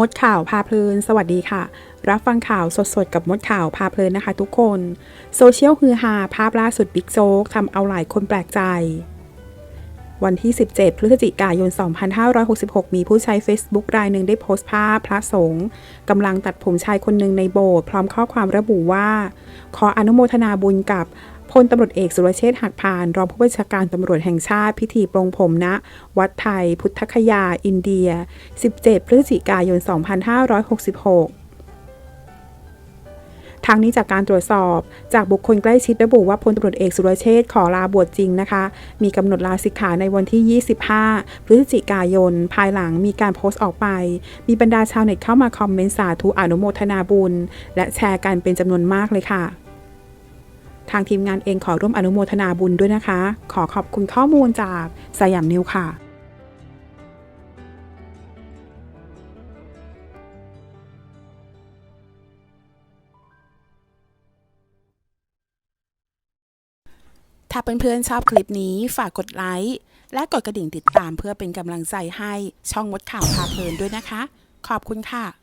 มดข่าวพาเพลิน สวัสดีค่ะ รับฟังข่าวสดๆ กับมดข่าวพาเพลินนะคะทุกคน โซเชียลฮือฮาภาพล่าสุดบิ๊กโจ๊กทำเอาหลายคนแปลกใจ วันที่ 17 พฤศจิกายน 2566 มีผู้ใช้ Facebook รายหนึ่งได้โพสต์ภาพพระสงฆ์กำลังตัดผมชายคนหนึ่งในโบสถ์พร้อมข้อความระบุว่า ขออนุโมทนาบุญกับ พลตำรวจเอกสุรเชษฐ์หักพาน รองผู้บัญชาการตำรวจแห่งชาติพิธีปรงผมณวัดไทย พุทธคยา อินเดีย 17 พฤศจิกายน 2566ทางนี้จากการตรวจสอบจากบุคคลใกล้ชิดระบุว่าพลตำรวจเอกสุรเชษขอลาบวชจริงนะคะ มีกำหนดลาสิกขาในวันที่ 25 พฤศจิกายน ภายหลังมีการโพสต์ออกไป มีบรรดาชาวเน็ตเข้ามาคอมเมนต์สาธุอนุโมทนาบุญ และแชร์กันเป็นจำนวนมากเลยค่ะ ทางทีมงานเองขอร่วมอนุโมทนาบุญด้วยนะคะ ขอขอบคุณข้อมูลจากสยามนิวค่ะถ้าเพื่อนๆชอบคลิปนี้ฝากกดไลค์ และกดกระดิ่งติดตามเพื่อเป็นกำลังใจให้ช่องมดข่าวพาเพลินด้วยนะคะ ขอบคุณค่ะ